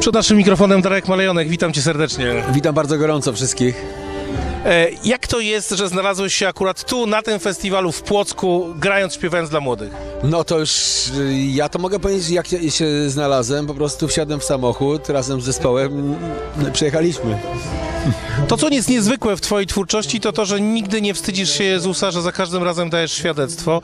Przed naszym mikrofonem Darek Malejonek, witam cię serdecznie. Witam bardzo gorąco wszystkich. E, jak to jest, że znalazłeś się akurat tu, na tym festiwalu w Płocku, grając, śpiewając dla młodych? No to już y, ja to mogę powiedzieć, jak się- znalazłem. Po prostu wsiadłem w samochód razem z zespołem, i przyjechaliśmy. To, co jest niezwykłe w twojej twórczości, to to, że nigdy nie wstydzisz się Jezusa, że za każdym razem dajesz świadectwo.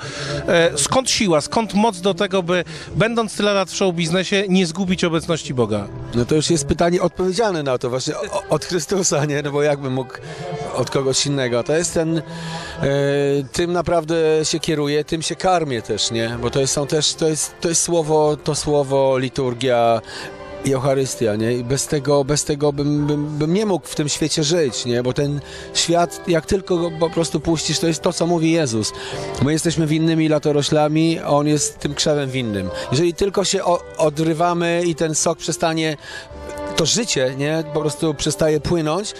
E, skąd siła, skąd moc do tego, by będąc tyle lat w show biznesie, nie zgubić obecności Boga? No to już jest pytanie odpowiedzialne na to właśnie od Chrystusa, nie? No bo jakbym mógł od kogoś innego. To jest ten, e, tym naprawdę się kieruję, tym się karmię też, nie? Bo to jest, są też, to jest, to jest słowo, to słowo, liturgia, i Eucharystia, nie? I bez tego, bez tego bym, bym, bym nie mógł w tym świecie żyć, nie? Bo ten świat, jak tylko go po prostu puścisz, to jest to, co mówi Jezus. My jesteśmy winnymi latoroślami, a On jest tym krzewem winnym. Jeżeli tylko się odrywamy i ten sok przestanie, to życie, nie? Po prostu przestaje płynąć,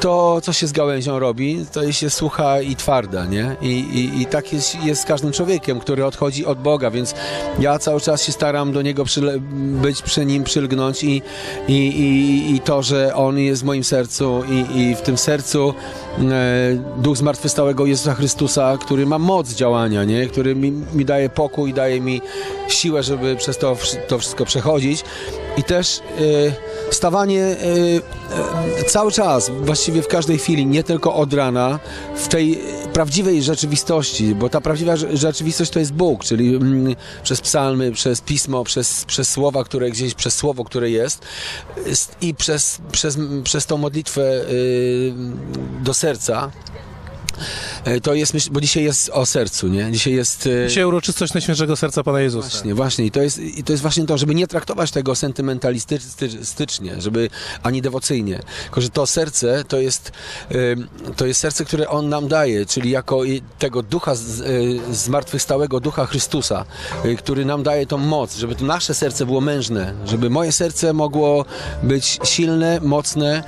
to co się z gałęzią robi, to jest się sucha i twarda, nie? I, i, i tak jest, jest z każdym człowiekiem, który odchodzi od Boga, więc ja cały czas się staram do Niego przyle- być przy Nim, przylgnąć i, i, i, i to, że On jest w moim sercu i, i w tym sercu e, Duch Zmartwychwstałego Jezusa Chrystusa, który ma moc działania, nie? Który mi, mi daje pokój, daje mi siłę, żeby przez to, to wszystko przechodzić i też e, stawanie e, e, cały czas, właściwie w każdej chwili, nie tylko od rana, w tej prawdziwej rzeczywistości, bo ta prawdziwa rze- rzeczywistość to jest Bóg, czyli mm, przez psalmy, przez pismo, przez, przez słowa, które gdzieś, przez słowo, które jest jest i przez, przez, przez tą modlitwę y, do serca. E, To jest, myśl- bo dzisiaj jest o sercu, nie? Dzisiaj jest... e, Dzisiaj uroczystość Najświętszego Serca Pana Jezusa. Właśnie, właśnie. I to jest, i to jest właśnie to, żeby nie traktować tego sentymentalistycznie, żeby ani dewocyjnie. Tylko, że to serce to jest, to jest serce, które On nam daje, czyli jako tego ducha y, zmartwychwstałego ducha Chrystusa, który nam daje tą moc, żeby to nasze serce było mężne, żeby moje serce mogło być silne, mocne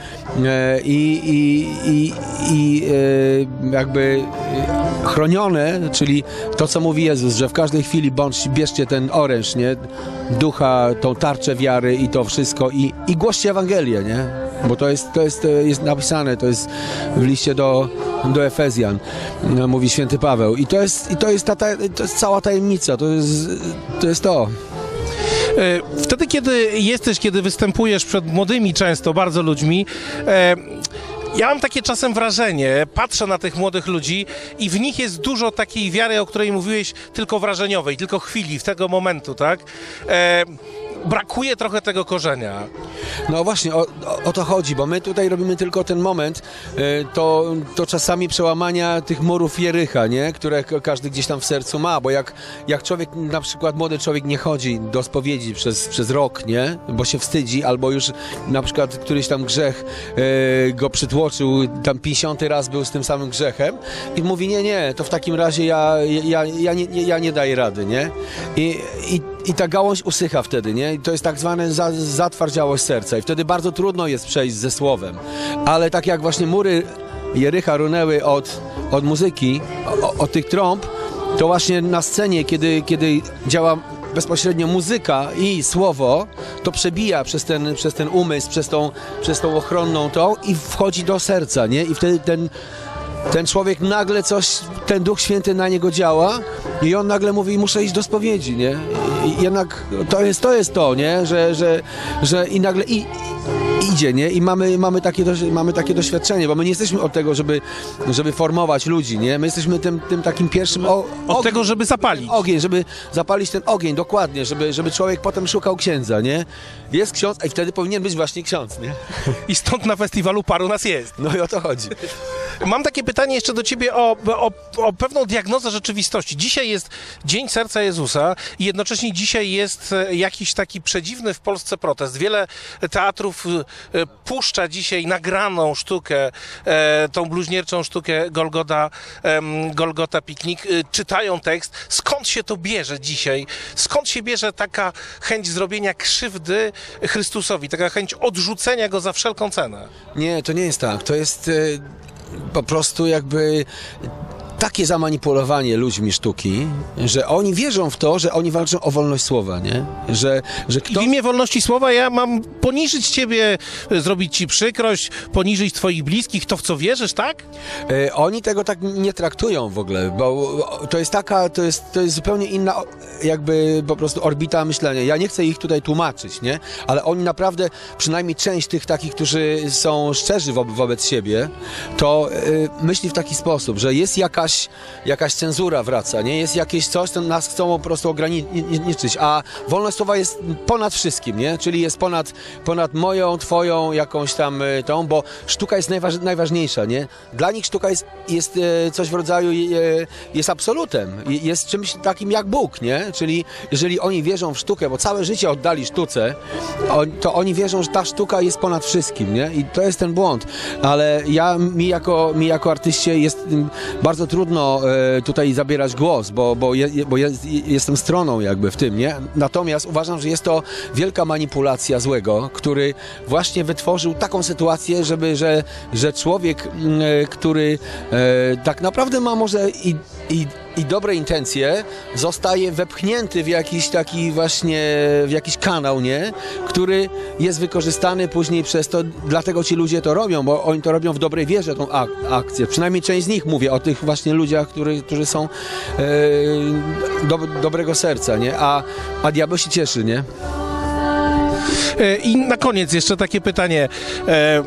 e, i, i, i, i e, jakby e, chronione, czyli to, co mówi Jezus, że w każdej chwili bądź, bierzcie ten oręż, nie? Ducha, tą tarczę wiary i to wszystko i, i głoście Ewangelię, nie? Bo to jest, to jest, jest napisane, to jest w liście do, do Efezjan, e, mówi święty Paweł. I to jest, i to jest, ta, to jest cała tajemnica, to jest to. Jest to. E, Wtedy, kiedy jesteś, kiedy występujesz przed młodymi często, bardzo ludźmi, e, ja mam takie czasem wrażenie, patrzę na tych młodych ludzi i w nich jest dużo takiej wiary, o której mówiłeś, tylko wrażeniowej, tylko chwili, w tego momentu, tak? E, brakuje trochę tego korzenia. No właśnie, o, o, to chodzi, bo my tutaj robimy tylko ten moment, e, to, to czasami przełamania tych murów Jerycha, nie? które każdy gdzieś tam w sercu ma, bo jak, jak człowiek, na przykład młody człowiek nie chodzi do spowiedzi przez, przez rok, nie? bo się wstydzi, albo już na przykład któryś tam grzech e, go przytłoczył, tam 50 raz był z tym samym grzechem i mówi, nie, nie, to w takim razie ja, ja, ja, nie, nie, ja nie daję rady, nie? I, i, i ta gałąź usycha wtedy, nie? To jest tak zwane za, zatwardziałość serca i wtedy bardzo trudno jest przejść ze słowem. Ale tak jak właśnie mury Jerycha runęły od, od muzyki, o- od tych trąb, to właśnie na scenie, kiedy, kiedy działa bezpośrednio muzyka i słowo, to przebija przez ten, przez ten umysł, przez tą, przez tą ochronną tą i wchodzi do serca, nie? I wtedy ten, ten człowiek nagle coś, ten Duch Święty na niego działa i on nagle mówi, muszę iść do spowiedzi, nie? Jednak to jest to, jest to nie? Że, że, że i nagle i, idzie, nie? I mamy, mamy, takie, mamy takie doświadczenie, bo my nie jesteśmy od tego, żeby, żeby formować ludzi, nie? My jesteśmy tym, tym takim pierwszym o, Od tego, żeby zapalić. ogień, żeby zapalić ten ogień, dokładnie, żeby, żeby człowiek potem szukał księdza, nie? Jest ksiądz, i wtedy powinien być właśnie ksiądz, nie? I stąd na festiwalu paru nas jest. No i o to chodzi. Mam takie pytanie jeszcze do ciebie o, o, o pewną diagnozę rzeczywistości. Dzisiaj jest Dzień Serca Jezusa i jednocześnie dzisiaj jest e, jakiś taki przedziwny w Polsce protest. Wiele teatrów e, puszcza dzisiaj nagraną sztukę, e, tą bluźnierczą sztukę Golgota, Golgota Piknik. Czytają tekst. Skąd się to bierze dzisiaj? Skąd się bierze taka chęć zrobienia krzywdy Chrystusowi? Taka chęć odrzucenia Go za wszelką cenę? Nie, to nie jest tak. To jest po prostu jakby takie zamanipulowanie ludźmi sztuki, że oni wierzą w to, że oni walczą o wolność słowa, nie? Że, że I kto... w imię wolności słowa ja mam poniżyć ciebie, e, zrobić ci przykrość, poniżyć twoich bliskich, to w co wierzysz, tak? E, Oni tego tak nie traktują w ogóle, bo to jest taka, to jest, to jest zupełnie inna jakby po prostu orbita myślenia. Ja nie chcę ich tutaj tłumaczyć, nie? Ale oni naprawdę, przynajmniej część tych takich, którzy są szczerzy wo wobec siebie, to y, myśli w taki sposób, że jest jakaś, jakaś cenzura wraca, nie? Jest jakieś coś, co nas chcą po prostu ograniczyć, a wolność słowa jest ponad wszystkim, nie? Czyli jest ponad, ponad moją, twoją jakąś tam y, tą, bo sztuka jest najważ, najważniejsza, nie? Dla nich sztuka jest, jest e, coś w rodzaju, e, jest absolutem, Je- jest czymś takim jak Bóg, nie? Czyli jeżeli oni wierzą w sztukę, bo całe życie oddali sztuce, to oni wierzą, że ta sztuka jest ponad wszystkim, nie? I to jest ten błąd. Ale ja, mi jako, mi jako artyście jest bardzo trudno e, tutaj zabierać głos, bo, bo, je, bo jestem stroną jakby w tym, nie? Natomiast uważam, że jest to wielka manipulacja złego, który właśnie wytworzył taką sytuację, żeby, że, że człowiek, e, który e, tak naprawdę ma może i, i, i dobre intencje, zostaje wepchnięty w jakiś taki właśnie, w jakiś kanał, nie? Który jest wykorzystany później przez to, dlatego ci ludzie to robią, bo oni to robią w dobrej wierze, tą ak- akcję. Przynajmniej część z nich mówię o tych właśnie ludziach, który, którzy są e, do, dobrego serca, nie? A, a diabeł się cieszy, nie? E, I na koniec jeszcze takie pytanie. E,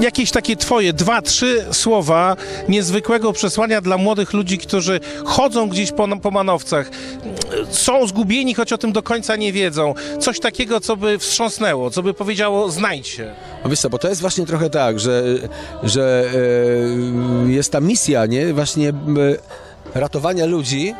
Jakieś takie twoje dwa, trzy słowa niezwykłego przesłania dla młodych ludzi, którzy chodzą gdzieś po, po manowcach, są zgubieni, choć o tym do końca nie wiedzą. Coś takiego, co by wstrząsnęło, co by powiedziało, znajdź się. No wiesz co, bo to jest właśnie trochę tak, że, że e, jest ta misja, nie? Właśnie e, ratowania ludzi,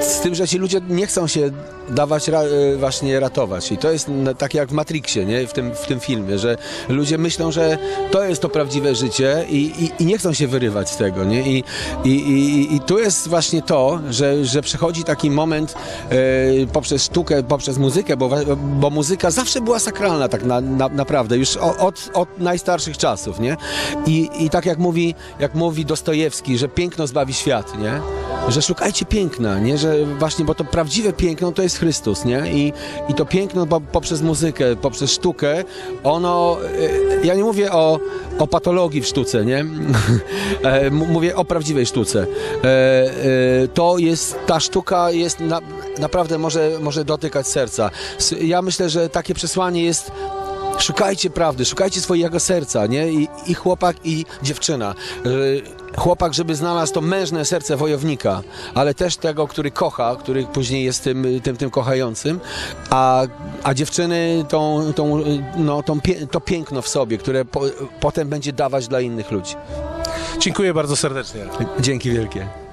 z tym, że ci ludzie nie chcą się dawać ra, e, właśnie ratować. I to jest tak jak w Matrixie, nie? W tym, w tym filmie, że ludzie myślą, że to jest to prawdziwe życie i, i, i nie chcą się wyrywać z tego, nie? I, i, i, i tu jest właśnie to, że, że przychodzi taki moment e, poprzez sztukę, poprzez muzykę, bo, bo muzyka zawsze była sakralna tak na, na, naprawdę, już o- od, od najstarszych czasów, nie? I, I tak jak mówi, jak mówi Dostojewski, że piękno zbawi świat, nie? Że szukajcie piękna, nie? Że właśnie, bo to prawdziwe piękno to jest Chrystus, nie? I, i to piękno po, poprzez muzykę, poprzez sztukę, ono, e, ja nie mówię o, o patologii w sztuce, nie? E, mówię o prawdziwej sztuce. E, to jest, ta sztuka jest na, naprawdę może, może dotykać serca. Ja myślę, że takie przesłanie jest Szukajcie prawdy, szukajcie swojego serca, nie? I, i chłopak, i dziewczyna. Chłopak, żeby znalazł to mężne serce wojownika, ale też tego, który kocha, który później jest tym, tym, tym kochającym, a, a dziewczyny tą, tą, no, tą, to piękno w sobie, które po, potem będzie dawać dla innych ludzi. Dziękuję bardzo serdecznie. Dzięki wielkie.